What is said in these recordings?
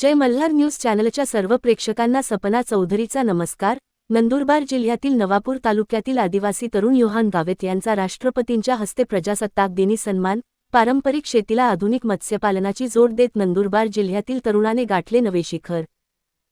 जय Malhar news चॅनलच्या सर्व प्रेक्षकांना सपना चौधरीचा नमस्कार. नंदुरबार जिल्ह्यातील नवापूर तालुक्यातील आदिवासी तरुण योहान गावेत यांचा राष्ट्रपतींच्या हस्ते प्रजासत्ताक दिनी सन्मान. पारंपरिक शेतीला आधुनिक मत्स्यपालनाची जोड देत नंदुरबार जिल्ह्यातील तरुणाने गाठले नवे शिखर.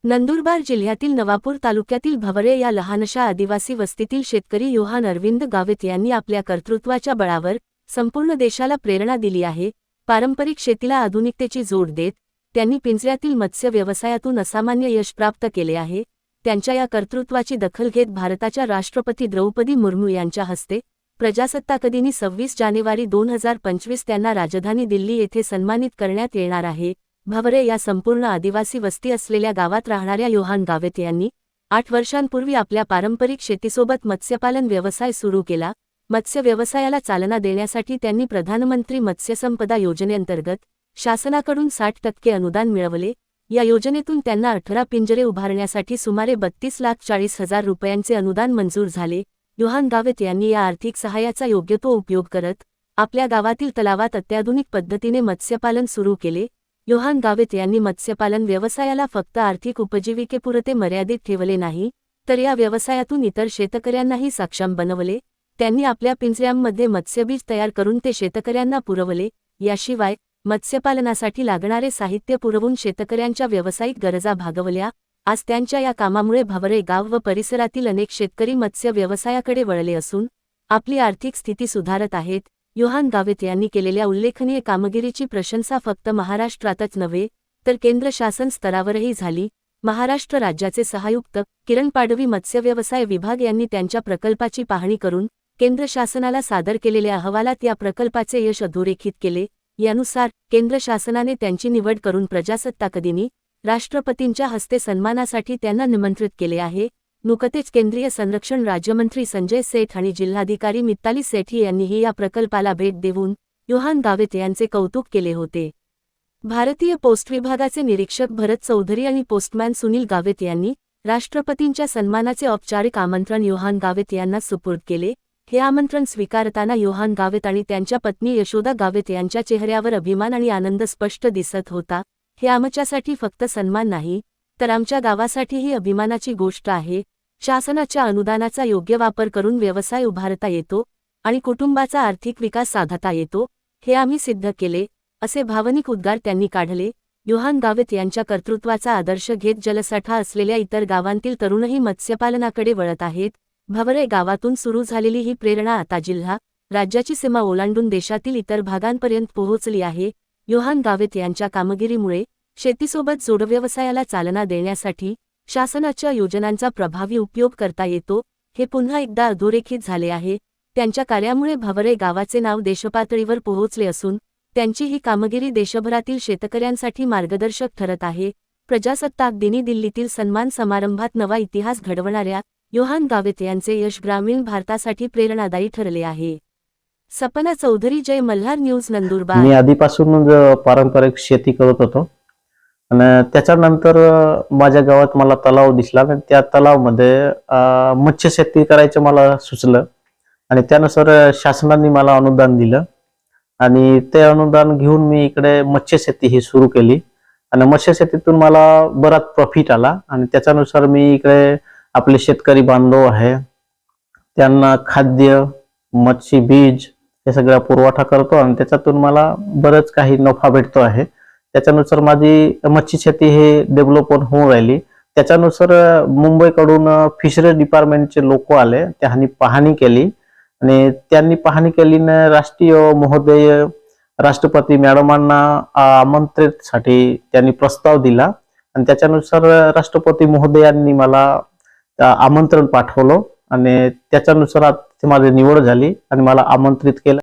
नंदुरबार जिल्ह्यातील नवापूर तालुक्यातील भवरे या लहानशा आदिवासी वस्तीतील शेतकरी योहान अरविंद गावेत यांनी आपल्या कर्तृत्वाच्या बळावर संपूर्ण देशाला प्रेरणा दिली आहे. पारंपरिक शेतीला आधुनिकतेची जोड देत त्यांनी पिंजऱ्यातील मत्स्य व्यवसायातून असामान्य यश प्राप्त केले आहे. त्यांच्या या कर्तृत्वाची दखल घेत भारताच्या राष्ट्रपती द्रौपदी मुर्मू यांच्या हस्ते प्रजासत्ताकदिनी सव्वीस जानेवारी दोन हजार पंचवीस त्यांना राजधानी दिल्ली येथे सन्मानित करण्यात येणार आहे. भवरे या संपूर्ण आदिवासी वस्ती असलेल्या गावात राहणाऱ्या योहान गावेत यांनी आठ वर्षांपूर्वी आपल्या पारंपरिक शेतीसोबत मत्स्यपालन व्यवसाय सुरू केला. मत्स्य व्यवसायाला चालना देण्यासाठी त्यांनी प्रधानमंत्री मत्स्यसंपदा योजनेअंतर्गत शासनाकडून साठ टक्के अनुदान मिळवले. या योजनेतून त्यांना अठरा पिंजरे उभारण्यासाठी सुमारे बत्तीस लाख चाळीस हजार रुपयांचे अनुदान मंजूर झाले. युहान गावेत यांनी या आर्थिक सहाय्याचा योग्य तो उपयोग करत आपल्या गावातील तलावात अत्याधुनिक पद्धतीने मत्स्यपालन सुरू केले. योहान गावेत यांनी मत्स्यपालन व्यवसायाला फक्त आर्थिक उपजीविकेपुरते मर्यादित ठेवले नाही तर या व्यवसायातून इतर शेतकऱ्यांनाही सक्षम बनवले. त्यांनी आपल्या पिंजऱ्यांमध्ये मत्स्यबीज तयार करून ते शेतकऱ्यांना पुरवले. याशिवाय मत्स्यपालनासाठी लागणारे साहित्य पुरवून शेतकऱ्यांच्या व्यावसायिक गरजा भागवल्या. आज त्यांच्या या कामामुळे भावरे गाव व परिसरातील अनेक शेतकरी मत्स्य व्यवसायाकडे वळले असून आपली आर्थिक स्थिती सुधारत आहेत. योहान गावेत यांनी केलेल्या उल्लेखनीय कामगिरीची प्रशंसा फक्त महाराष्ट्रातच नव्हे तर केंद्र शासन स्तरावरही झाली. महाराष्ट्र राज्याचे सहायुक्त किरण पाडवी मत्स्यव्यवसाय विभाग यांनी त्यांच्या प्रकल्पाची पाहणी करून केंद्र शासनाला सादर केलेल्या अहवालात या प्रकल्पाचे यश अधोरेखित केले. यानुसार केंद्र शासनाने त्यांची निवड करून प्रजासत्ताकदिनी राष्ट्रपतींच्या हस्ते सन्मानासाठी त्यांना निमंत्रित केले आहे. नुकतेच केंद्रीय संरक्षण राज्यमंत्री संजय सेठ आणि जिल्हाधिकारी मित्ताली सेठी यांनीही या प्रकल्पाला भेट देऊन योहान गावेत यांचे कौतुक केले होते. भारतीय पोस्ट विभागाचे निरीक्षक भरत चौधरी आणि पोस्टमॅन सुनील गावेत यांनी राष्ट्रपतींच्या सन्मानाचे औपचारिक आमंत्रण योहान गावेत यांना सुपूर्द केले. हे आमंत्रण स्वीकारताना योहान गावेत आणि त्यांच्या पत्नी यशोदा गावेत यांच्या चेहऱ्यावर अभिमान आणि आनंद स्पष्ट दिसत होता. हे आमच्यासाठी फक्त सन्मान नाही तर आमच्या गावासाठीही अभिमानाची गोष्ट आहे. शासनाच्या अनुदानाचा योग्य वापर करून व्यवसाय उभारता येतो आणि कुटुंबाचा आर्थिक विकास साधता येतो हे आम्ही सिद्ध केले असे भावनिक उद्गार त्यांनी काढले. योहान गावेत यांच्या कर्तृत्वाचा आदर्श घेत जलसाठा असलेल्या इतर गावांतील तरुणही मत्स्यपालनाकडे वळत आहेत. भवरे गावातून सुरू झालेली ही प्रेरणा आता जिल्हा राज्याची सीमा ओलांडून देशातील इतर भागांपर्यंत पोहोचली आहे. योहान गावेत यांच्या कामगिरीमुळे शेतीसोबत जोडव्यवसायाला चालना देण्यासाठी शासनाच्या योजनांचा प्रभावी उपयोग करता येतो हे पुन्हा एकदा अधोरेखित झाले आहे. त्यांच्या कार्यामुळे भवरे गावाचे नाव देशपातळीवर पोहोचले असून त्यांची ही कामगिरी देशभरातील शेतकऱ्यांसाठी मार्गदर्शक ठरत आहे. प्रजासत्ताक दिनी दिल्लीतील सन्मान समारंभात नवा इतिहास घडवणाऱ्या योहान गावित यांचे यश ग्रामीण भारतासाठी प्रेरणादायी ठरले आहे. सपना चौधरी जय मल्हार न्यूज नंदुरबार. मी आधीपासून पारंपरिक शेती करत होतो. आणि त्याच्यानंतर माझ्या गावात मला तलाव दिसला आणि त्या तलावमध्ये मत्स्य शेती करायचं मला सुचलं. आणि त्यानुसार शासनाने मला अनुदान दिलं. आणि ते अनुदान घेऊन मी इकडे मत्स्य शेती ही सुरू केली. आणि मत्स्य शेतीतून मला बराच प्रॉफिट आला. आणि त्याच्यानुसार मी इकडे आपले शेतकरी बांधव आहे. त्यांना खाद्य मच्छी बीज हे सगळा पुरवठा करतो आणि त्याच्यातून मला बरंच काही नफा भेटतो आहे. त्याच्यानुसार माझी मच्छी शेती हे डेव्हलप होऊन राहिली. त्याच्यानुसार मुंबईकडून फिशरी डिपार्टमेंटचे लोक आले. त्यांनी पाहणी केली. आणि त्यांनी पाहणी केली न राष्ट्रीय महोदय राष्ट्रपती मॅडमांना आमंत्रितसाठी त्यांनी प्रस्ताव दिला. आणि त्याच्यानुसार राष्ट्रपती महोदयांनी मला आमंत्रण पाठवलं आणि त्याच्यानुसार ती माझी निवड झाली आणि मला आमंत्रित केलं.